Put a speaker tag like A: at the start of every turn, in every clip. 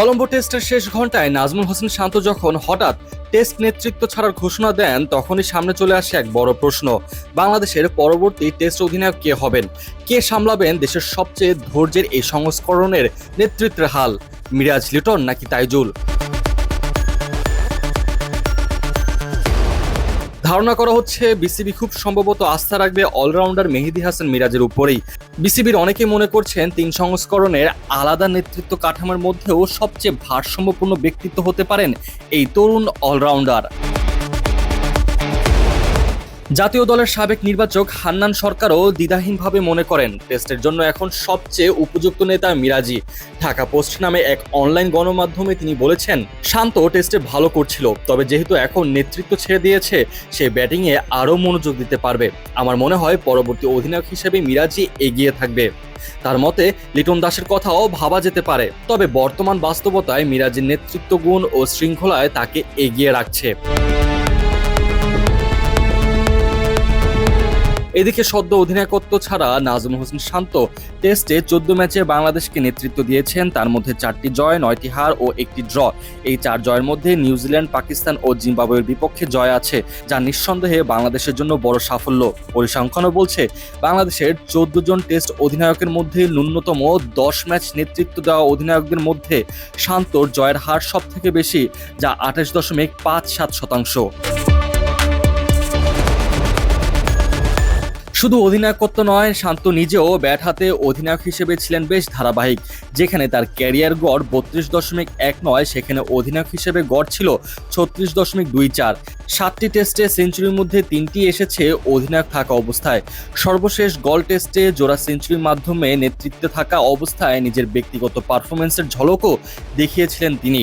A: কলম্বো টেস্টের শেষ ঘন্টায় নাজমুল হোসেন শান্ত যখন হঠাৎ টেস্ট নেতৃত্ব ছাড়ার ঘোষণা দেন, তখনই সামনে চলে আসে এক বড় প্রশ্ন, বাংলাদেশের পরবর্তী টেস্ট অধিনায়ক কে হবেন? কে সামলাবেন দেশের সবচেয়ে ধৈর্যের এই সংস্করণের নেতৃত্বের হাল? মিরাজ লিটন নাকি তাইজুল? ধারণা করা হচ্ছে বিসিবি খুব সম্ভবত আস্থা রাখবে অলরাউন্ডার মেহেদি হাসান মিরাজের উপরেই। বিসিবির অনেকে মনে করছেন তিন সংস্করণের আলাদা নেতৃত্ব কাঠামোর মধ্যেও সবচেয়ে ভারসাম্যপূর্ণ ব্যক্তিত্ব হতে পারেন এই তরুণ অলরাউন্ডার। জাতীয় দলের সাবেক নির্বাচক হান্নান সরকারও দ্বিধাহীনভাবে মনে করেন। টেস্টের জন্য এখন সবচেয়ে উপযুক্ত নেতা মিরাজি। ঢাকা পোস্ট নামে এক অনলাইন গণমাধ্যমে তিনি বলেছেন, শান্ত টেস্টে ভালো করছিল, তবে যেহেতু এখন নেতৃত্ব ছেড়ে দিয়েছে, সে ব্যাটিংয়ে আরও মনোযোগ দিতে পারবে। আমার মনে হয় পরবর্তী অধিনায়ক হিসেবে মিরাজি এগিয়ে থাকবে। তার মতে, লিটন দাসের কথাও ভাবা যেতে পারে, তবে বর্তমান বাস্তবতায় মিরাজের নেতৃত্ব গুণ ও শৃঙ্খলায় তাকে এগিয়ে রাখছে। এদিকে সদ্য অধিনায়কত্ব ছাড়া নাজমুল হোসেন শান্ত টেস্টে চোদ্দ ম্যাচে বাংলাদেশকে নেতৃত্ব দিয়েছেন। তার মধ্যে চারটি জয়, নয়টি হার ও একটি ড্র। এই চার জয়ের মধ্যে নিউজিল্যান্ড, পাকিস্তান ও জিম্বাবুয়ের বিপক্ষে জয় আছে, যা নিঃসন্দেহে বাংলাদেশের জন্য বড় সাফল্য। পরিসংখ্যানও বলছে, বাংলাদেশের চোদ্দ জন টেস্ট অধিনায়কের মধ্যে ন্যূনতম দশ ম্যাচ নেতৃত্ব দেওয়া অধিনায়কদের মধ্যে শান্তর জয়ের হার সব থেকে বেশি, যা আঠাশ দশমিক পাঁচ সাত শতাংশ। শুধু অধিনায়কত্ব নয়, শান্ত নিজেও ব্যাট হাতে অধিনায়ক হিসেবে ছিলেন বেশ ধারাবাহিক। যেখানে তার ক্যারিয়ার গড় বত্রিশ দশমিক এক নয়, সেখানে অধিনায়ক হিসেবে গড় ছিল ছত্রিশ দশমিক দুই চার। সাতটি টেস্টে সেঞ্চুরির মধ্যে তিনটি এসেছে অধিনায়ক থাকা অবস্থায়। সর্বশেষ গল টেস্টে জোড়া সেঞ্চুরির মাধ্যমে নেতৃত্বে থাকা অবস্থায় নিজের ব্যক্তিগত পারফরমেন্সের ঝলকও দেখিয়েছিলেন তিনি।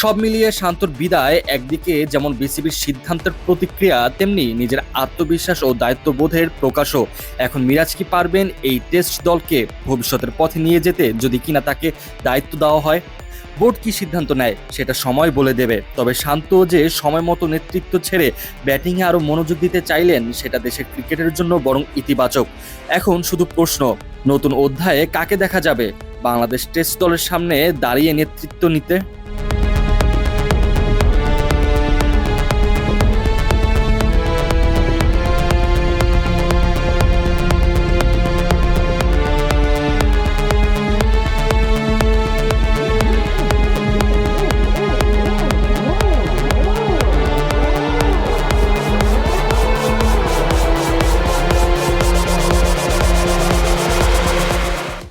A: সব মিলিয়ে শান্তর বিদায় একদিকে যেমন বিসিবির সিদ্ধান্তের প্রতিক্রিয়া, তেমনি নিজের আত্মবিশ্বাস ও দায়িত্ববোধের প্রকাশও। এখন মিরাজ কি পারবেন এই টেস্ট দলকে ভবিষ্যতের পথে নিয়ে যেতে যদি কিনা তাকে দায়িত্ব দেওয়া হয়? বোর্ড কি সিদ্ধান্ত নেয় সেটা সময় বলে দেবে। তবে শান্ত যে সময় মতো নেতৃত্ব ছেড়ে ব্যাটিংয়ে আরও মনোযোগ দিতে চাইলেন সেটা দেশের ক্রিকেটের জন্য বরং ইতিবাচক। এখন শুধু প্রশ্ন, নতুন অধ্যায়ে কাকে দেখা যাবে? বাংলাদেশ টেস্ট দলের সামনে দাঁড়িয়ে নেতৃত্ব নিতে?